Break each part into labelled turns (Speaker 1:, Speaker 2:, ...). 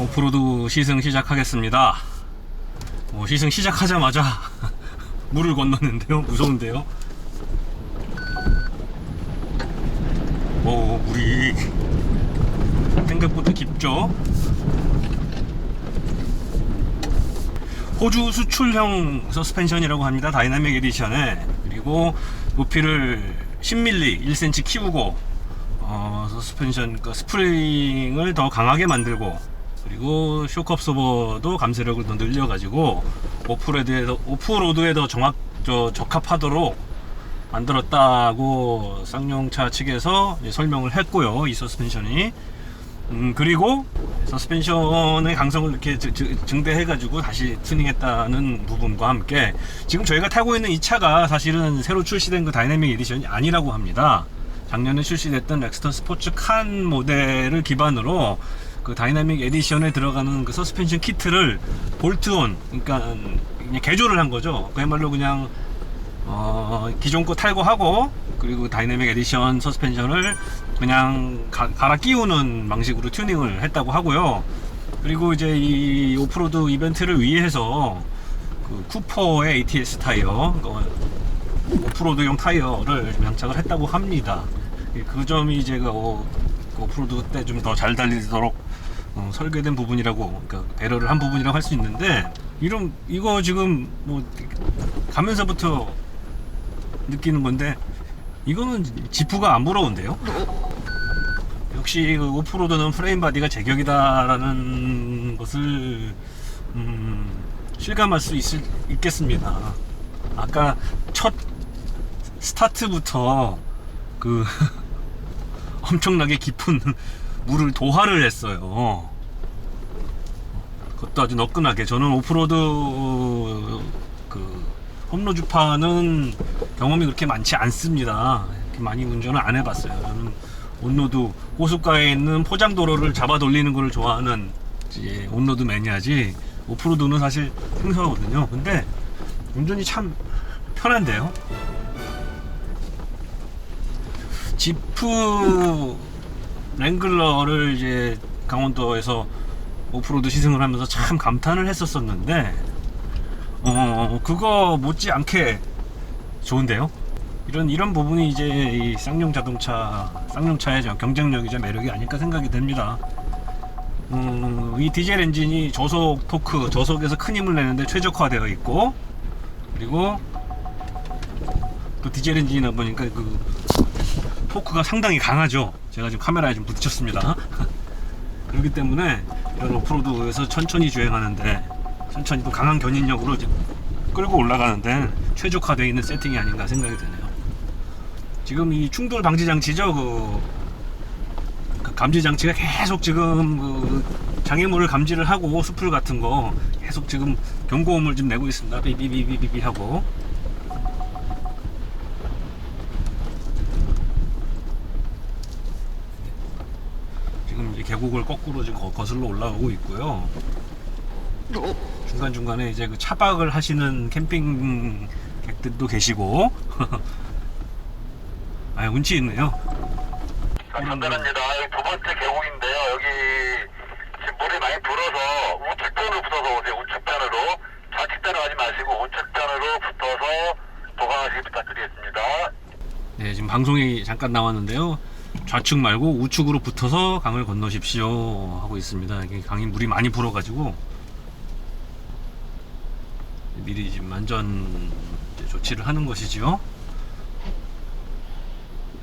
Speaker 1: 오프로드 시승 시작하겠습니다. 뭐 시승 시작하자마자 물을 건넜는데요. 무서운데요. 오 물이 생각보다 깊죠. 호주 수출형 서스펜션이라고 합니다. 다이나믹 에디션에 그리고 높이를 10mm 1cm 키우고 어, 서스펜션 그 스프링을 더 강하게 만들고 그리고 쇼크 업소버도 감쇄력을 더 늘려가지고 오프로드에 더, 오프로드에 더 정확 저 적합하도록 만들었다고 쌍용차 측에서 설명을 했고요. 이 서스펜션이 음, 그리고 서스펜션의 강성을 이렇게 증대해가지고 다시 튜닝했다는 부분과 함께 지금 저희가 타고 있는 이 차가 사실은 새로 출시된 그 다이내믹 에디션이 아니라고 합니다. 작년에 출시됐던 렉스턴 스포츠 칸 모델을 기반으로 그 다이내믹 에디션에 들어가는 그 서스펜션 키트를 볼트온, 그러니까 그냥 개조를 한 거죠. 그야말로 그냥 어, 기존 거 탈거하고 그리고 다이내믹 에디션 서스펜션을 그냥 가, 갈아 끼우는 방식으로 튜닝을 했다고 하고요. 그리고 이제 이 오프로드 이벤트를 위해서 그 쿠퍼의 ATS 타이어, 어, 오프로드용 타이어를 좀 장착을 했다고 합니다. 예, 그 점이 이제 그 어, 그 오프로드 때 좀 더 잘 달리도록 어, 설계된 부분이라고, 그러니까 배려를 한 부분이라고 할 수 있는데 이런 이거 지금 뭐 가면서부터 느끼는 건데 이거는 지프가 안 부러운데요? 역시 그 오프로드는 프레임 바디가 제격이다라는 것을 음, 실감할 수 있을, 있겠습니다. 아까 첫 스타트부터 그 엄청나게 깊은 물을 도하를 했어요. 그것도 아주 너끈하게 저는 오프로드 그 험로 주파는 경험이 그렇게 많지 않습니다. 이렇게 많이 운전을 안 해봤어요. 저는 온로드 호숫가에 있는 포장 도로를 잡아 돌리는 걸 좋아하는 온로드 매니아지 오프로드는 사실 생소하거든요. 근데 운전이 참 편한데요. 지프 랭글러를 이제 강원도에서 오프로드 시승을 하면서 참 감탄을 했었었는데 어 그거 못지않게 좋은데요. 이런 이런 부분이 이제 이 쌍용 자동차 쌍용차의 저 경쟁력이자 매력이 아닐까 생각이 됩니다. 음, 이 디젤 엔진이 저속 토크, 저속에서 큰 힘을 내는데 최적화되어 있고 그리고 또 디젤 엔진이다 보니까 그 토크가 상당히 강하죠. 제가 지금 카메라에 좀 부딪혔습니다. 그렇기 때문에 이런 오프로드에서 천천히 주행하는데 천천히 또 강한 견인력으로 이제 끌고 올라가는데 최적화되어 있는 세팅이 아닌가 생각이 드네요. 지금 이 충돌 방지 장치죠. 그, 그 감지 장치가 계속 지금 그 장애물을 감지를 하고 수풀 같은 거 계속 지금 경고음을 좀 내고 있습니다. 비비비비비 하고. 지금 이제 계곡을 거꾸로 지금 거- 거슬러 올라오고 있고요. 중간 중간에 이제 그 차박을 하시는 캠핑객들도 계시고. 아 운치 있네요.
Speaker 2: 자, 전달합니다. 여기 두 번째 계곡인데요. 여기 지금 물이 많이 불어서 우측편으로 붙어서 오세요. 우측편으로. 좌측편으로 가지 마시고 우측편으로 붙어서 도강하시기 부탁드리겠습니다.
Speaker 1: 네, 지금 방송이 잠깐 나왔는데요. 좌측 말고 우측으로 붙어서 강을 건너십시오 하고 있습니다. 강이 물이 많이 불어가지고 미리 지금 안전 조치를 하는 것이지요.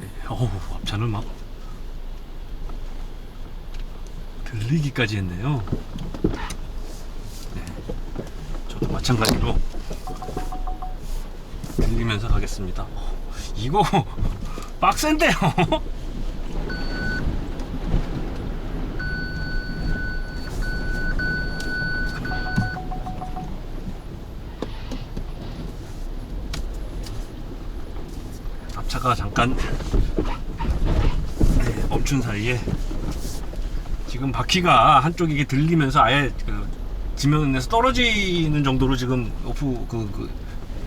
Speaker 1: 네, 어우 앞차는 막 들리기까지 했네요. 네, 저도 마찬가지로 들리면서 가겠습니다. 어, 이거 빡센데요? 앞 차가 잠깐 네, 멈춘 사이에 지금 바퀴가 한쪽이 들리면서 아예 그 지면에서 떨어지는 정도로 지금 오프 그, 그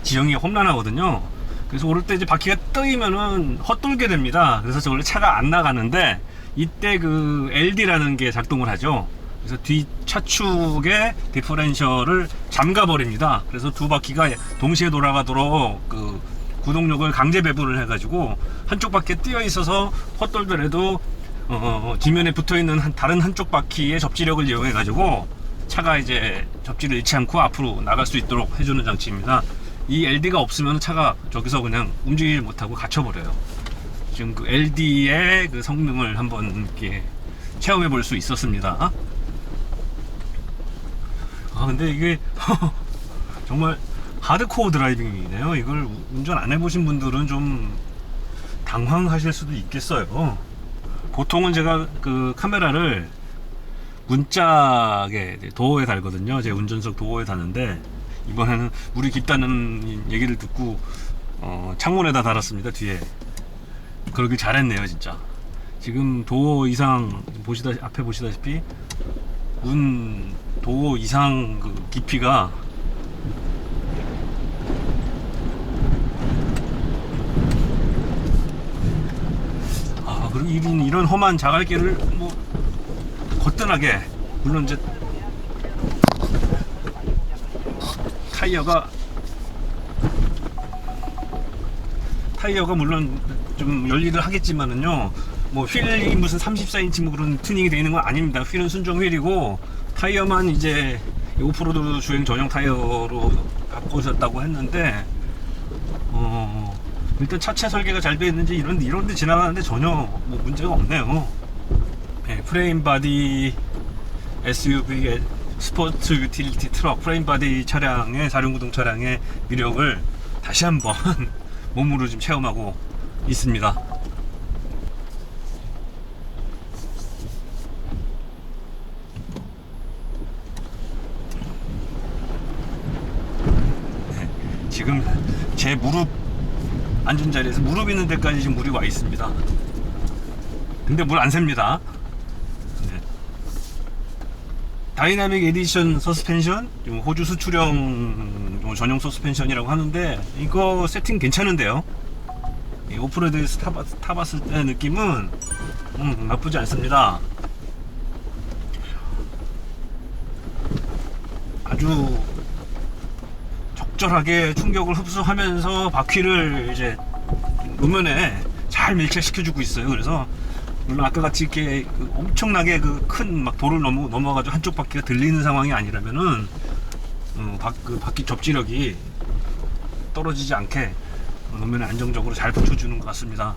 Speaker 1: 지형이 험난하거든요. 그래서 오를 때 이제 바퀴가 뜨이면은 헛돌게 됩니다. 그래서 원래 차가 안 나가는데 이때 그 LD라는 게 작동을 하죠. 그래서 뒤 차축의 디퍼렌셜을 잠가 버립니다. 그래서 두 바퀴가 동시에 돌아가도록 그 구동력을 강제 배분을 해가지고 한쪽 바퀴에 뛰어 있어서 헛돌더라도 어, 지면에 붙어 있는 한, 다른 한쪽 바퀴의 접지력을 이용해 가지고 차가 이제 접지를 잃지 않고 앞으로 나갈 수 있도록 해주는 장치입니다. 이 LD가 없으면 차가 저기서 그냥 움직이지 못하고 갇혀버려요. 지금 그 LD의 그 성능을 한번 이렇게 체험해 볼 수 있었습니다. 아 근데 이게 정말 하드코어 드라이빙이네요. 이걸 운전 안 해보신 분들은 좀 당황하실 수도 있겠어요. 보통은 제가 그 카메라를 문짝에 도어에 달거든요. 제 운전석 도어에 다는데 이번에는 물이 깊다는 얘기를 듣고 어, 창문에다 달았습니다. 뒤에 그러길 잘했네요, 진짜. 지금 도어 이상 보시다 앞에 보시다시피 문 도어 이상 그 깊이가 아 그리고 이런 이런 험한 자갈길을 뭐 거뜬하게 물론 이제 타이어가 타이어가 물론 좀 열일을 하겠지만은요 뭐 휠이 무슨 34인치 뭐 그런 튜닝이 되어 있는 건 아닙니다. 휠은 순정 휠이고 타이어만 이제 오프로드 주행 전용 타이어로 바꾸셨다고 했는데 어 일단 차체 설계가 잘 되어 있는지 이런 이런 데 지나가는데 전혀 뭐 문제가 없네요 네, 프레임 바디 SUV 스포츠 유틸리티 트럭 프레임 바디 차량의 사륜구동 차량의 위력을 다시 한번 몸으로 좀 체험하고 있습니다. 네, 지금 제 무릎 앉은 자리에서 무릎 있는 데까지 지금 물이 와 있습니다. 근데 물 안 셉니다. 네. 다이나믹 에디션 서스펜션 좀 호주 수출형 좀 전용 서스펜션이라고 하는데 이거 세팅 괜찮은데요 이 오프로드에서 타봤, 타봤을 때 느낌은 음, 나쁘지 않습니다 아주 적절하게 충격을 흡수하면서 바퀴를 이제 노면에 잘 밀착시켜주고 있어요 그래서 물론 아까 같이 이렇게 그 엄청나게 그 큰 막 돌을 넘어 넘어가지고 한쪽 바퀴가 들리는 상황이 아니라면은 어, 바, 그 바퀴 접지력이 떨어지지 않게 노면에 안정적으로 잘 붙여주는 것 같습니다.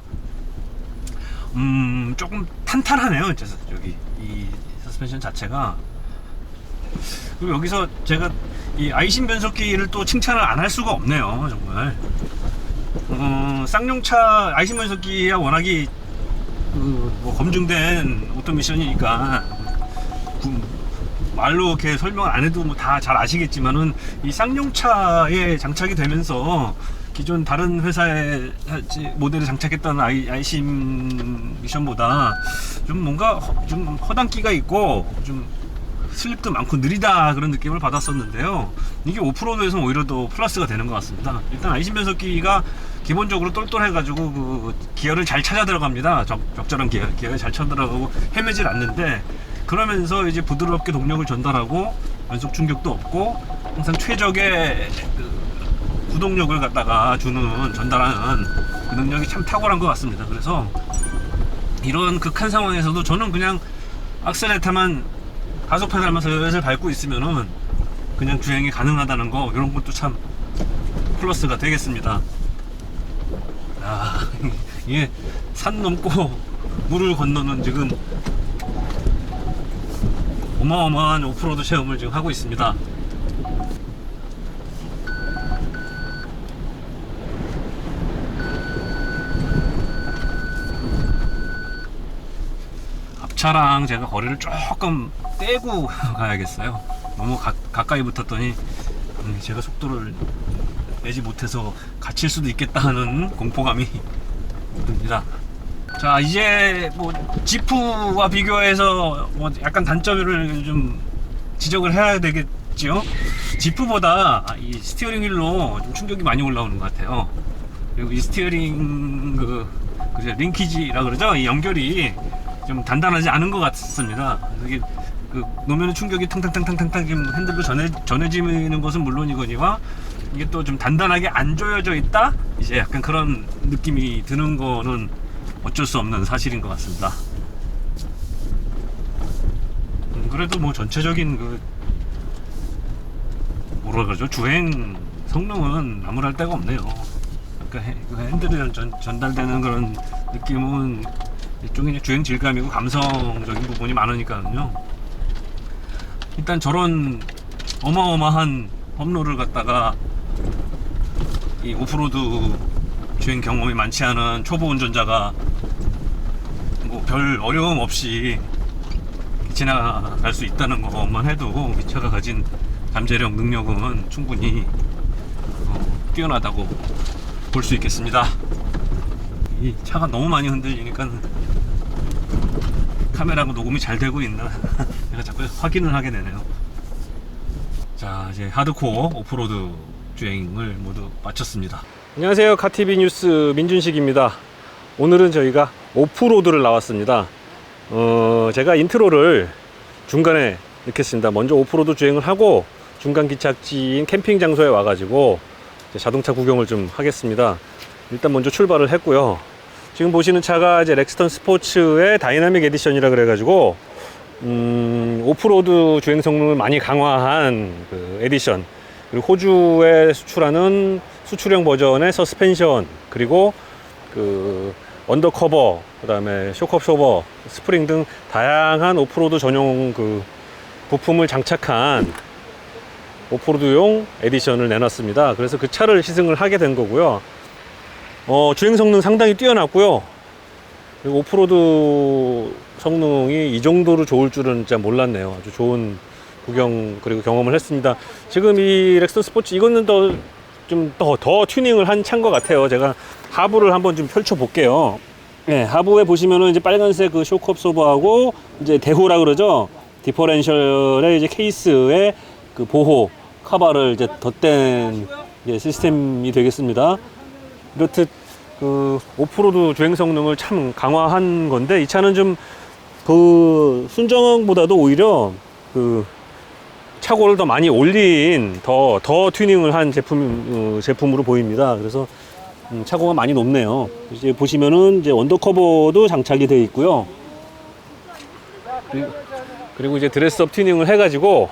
Speaker 1: 음 조금 탄탄하네요. 이제 여기 이 서스펜션 자체가 그리고 여기서 제가 이 아이신 변속기를 또 칭찬을 안 할 수가 없네요. 정말 어, 쌍용차 아이신 변속기야 워낙이 그 뭐 검증된 오토미션이니까 구- 말로 이렇게 설명을 안 해도 뭐 다 잘 아시겠지만은 이 쌍용차에 장착이 되면서 기존 다른 회사의 모델에 장착했던 아이, 아이심 미션보다 좀 뭔가 허- 좀 허당기가 있고 좀 슬립도 많고 느리다 그런 느낌을 받았었는데요. 이게 오프로드에서 오히려 더 플러스가 되는 것 같습니다. 일단 아이신 변속기가 기본적으로 똘똘해가지고 그 기어를 잘 찾아 들어갑니다. 적, 적절한 기어, 기어를 잘 찾아 들어가고 헤매질 않는데 그러면서 이제 부드럽게 동력을 전달하고 연속 충격도 없고 항상 최적의 그 구동력을 갖다가 주는 전달하는 그 능력이 참 탁월한 것 같습니다. 그래서 이런 극한 상황에서도 저는 그냥 악셀레타만 가속 페달만 슬슬 밟고 있으면은 그냥 주행이 가능하다는 거 이런 것도 참 플러스가 되겠습니다. 아 이게 산 넘고 물을 건너는 지금 어마어마한 오프로드 체험을 지금 하고 있습니다. 앞차랑 제가 거리를 조금 떼고 가야겠어요. 너무 가, 가까이 붙었더니 음, 제가 속도를 내지 못해서 갇힐 수도 있겠다 하는 공포감이 듭니다. 자 이제 뭐 지프와 비교해서 뭐 약간 단점을 좀 지적을 해야 되겠지요. 지프보다 이 스티어링 휠로 좀 충격이 많이 올라오는 것 같아요. 그리고 이 스티어링 그 그죠 링키지라 그러죠. 이 연결이 좀 단단하지 않은 것 같습니다. 이게 그 노면의 충격이 탕탕탕탕탕탕 핸들로 전해 전해지는 것은 물론이거니와 이게 또 좀 단단하게 안 조여져 있다 이제 약간 그런 느낌이 드는 거는 어쩔 수 없는 사실인 것 같습니다. 음, 그래도 뭐 전체적인 그 뭐라 그러죠 주행 성능은 나무랄 데가 없네요. 헤- 그 핸들에 전, 전달되는 그런 느낌은 일종의 주행 질감이고 감성적인 부분이 많으니까요. 일단 저런 어마어마한 험로를 갖다가 이 오프로드 주행 경험이 많지 않은 초보 운전자가 뭐 별 어려움 없이 지나갈 수 있다는 것만 해도 이 차가 가진 잠재력 능력은 충분히 어, 뛰어나다고 볼 수 있겠습니다. 이 차가 너무 많이 흔들리니까 카메라가 녹음이 잘 되고 있나 제가 자꾸 확인을 하게 되네요. 자 이제 하드코어 오프로드 주행을 모두 마쳤습니다. 안녕하세요 카티비 뉴스 민준식입니다. 오늘은 저희가 오프로드를 나왔습니다. 어, 제가 인트로를 중간에 넣겠습니다. 먼저 오프로드 주행을 하고 중간 기착지인 캠핑 장소에 와가지고 자동차 구경을 좀 하겠습니다. 일단 먼저 출발을 했고요. 지금 보시는 차가 이제 렉스턴 스포츠의 다이나믹 에디션이라 그래가지고 음, 오프로드 주행 성능을 많이 강화한 그 에디션 그리고 호주에 수출하는 수출형 버전의 서스펜션 그리고 그 언더커버 그다음에 쇼크업 쇼버 스프링 등 다양한 오프로드 전용 그 부품을 장착한 오프로드용 에디션을 내놨습니다. 그래서 그 차를 시승을 하게 된 거고요. 어, 주행 성능 상당히 뛰어났고요. 그리고 오프로드 성능이 이 정도로 좋을 줄은 진짜 몰랐네요. 아주 좋은 구경 그리고 경험을 했습니다. 지금 이 렉스턴 스포츠 이거는 더 좀 더 더 튜닝을 한 차인 것 같아요. 제가 하부를 한번 좀 펼쳐 볼게요. 네, 하부에 보시면은 이제 빨간색 그 쇼크업 소버하고 이제 대호라 그러죠. 디퍼렌셜의 이제 케이스에 그 보호 카바를 이제 덧댄 이제 시스템이 되겠습니다. 이렇듯 그 오프로드 주행 성능을 참 강화한 건데 이 차는 좀 그 순정보다도 오히려 그 차고를 더 많이 올린 더 더 튜닝을 한 제품 어, 제품으로 보입니다. 그래서 음, 차고가 많이 높네요. 이제 보시면은 이제 언더커버도 장착이 되어 있고요. 그리고, 이제 드레스업 튜닝을 해가지고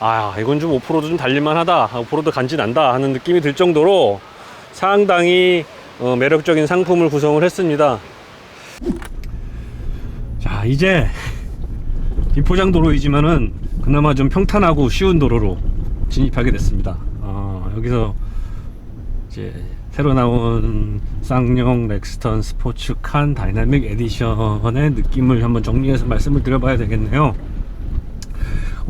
Speaker 1: 아 이건 좀 오프로드 좀 달릴만하다 오프로드 간지 난다 하는 느낌이 들 정도로 상당히 어, 매력적인 상품을 구성을 했습니다 자 이제 비포장 도로이지만은 그나마 좀 평탄하고 쉬운 도로로 진입하게 됐습니다. 어, 여기서 이제 새로 나온 쌍용 렉스턴 스포츠 칸 다이나믹 에디션의 느낌을 한번 정리해서 말씀을 드려봐야 되겠네요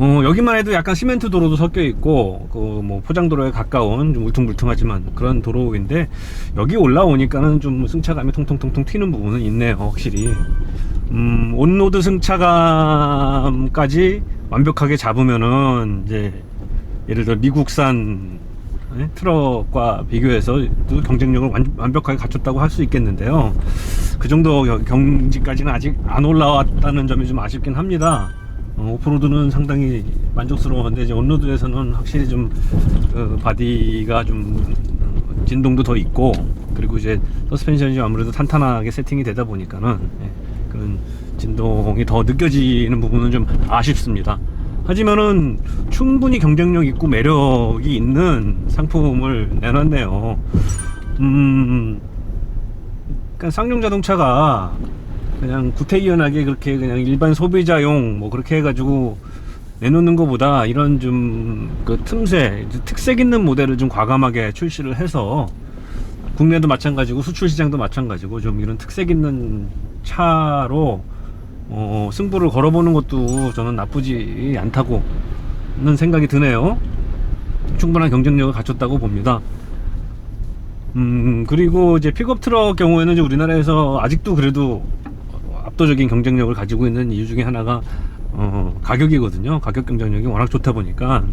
Speaker 1: 어, 여기만 해도 약간 시멘트 도로도 섞여 있고, 그 뭐 포장도로에 가까운 좀 울퉁불퉁하지만 그런 도로인데, 여기 올라오니까는 좀 승차감이 통통통통 튀는 부분은 있네요, 확실히. 음, 온로드 승차감까지 완벽하게 잡으면은, 이제, 예를 들어 미국산 예? 트럭과 비교해서 또 경쟁력을 완, 완벽하게 갖췄다고 할 수 있겠는데요. 그 정도 경- 경지까지는 아직 안 올라왔다는 점이 좀 아쉽긴 합니다. 어, 오프로드는 상당히 만족스러웠는데 이제 온로드에서는 확실히 좀 그, 바디가 좀 어, 진동도 더 있고 그리고 이제 서스펜션이 좀 아무래도 탄탄하게 세팅이 되다 보니까는 예, 그런 진동이 더 느껴지는 부분은 좀 아쉽습니다. 하지만은 충분히 경쟁력 있고 매력이 있는 상품을 내놨네요. 음, 그러니까 쌍용 자동차가 그냥 구태의연하게 그렇게 그냥 일반 소비자용 뭐 그렇게 해가지고 내놓는 것보다 이런 좀 그 틈새 특색 있는 모델을 좀 과감하게 출시를 해서 국내도 마찬가지고 수출 시장도 마찬가지고 좀 이런 특색 있는 차로 어, 승부를 걸어보는 것도 저는 나쁘지 않다고는 생각이 드네요. 충분한 경쟁력을 갖췄다고 봅니다. 음, 그리고 이제 픽업 트럭 경우에는 이제 우리나라에서 아직도 그래도 압도적인 경쟁력을 가지고 있는 이유 중에 하나가 어, 가격이거든요. 가격 경쟁력이 워낙 좋다 보니까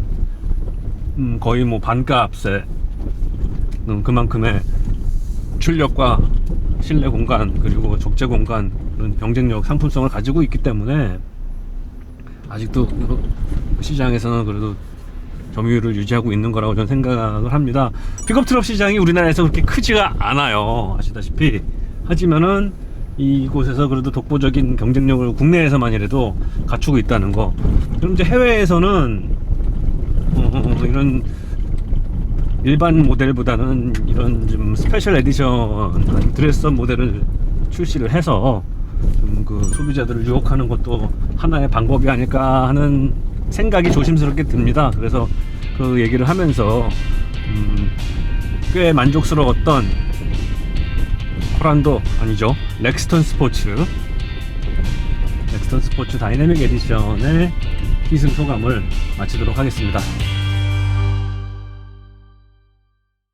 Speaker 1: 음, 거의 뭐 반값에 음, 그만큼의 출력과 실내 공간 그리고 적재 공간 그런 경쟁력 상품성을 가지고 있기 때문에 아직도 시장에서는 그래도 점유율을 유지하고 있는 거라고 저는 생각을 합니다. 픽업 트럭 시장이 우리나라에서 그렇게 크지가 않아요. 아시다시피. 하지만은 이곳에서 그래도 독보적인 경쟁력을 국내에서만이라도 갖추고 있다는 거. 그럼 이제 해외에서는 어, 이런 일반 모델보다는 이런 좀 스페셜 에디션 드레스업 모델을 출시를 해서 좀 그 소비자들을 유혹하는 것도 하나의 방법이 아닐까 하는 생각이 조심스럽게 듭니다. 그래서 그 얘기를 하면서 음, 꽤 만족스러웠던 코란도 아니죠 렉스턴 스포츠 렉스턴 스포츠 다이내믹 에디션의 희승 소감을 마치도록 하겠습니다.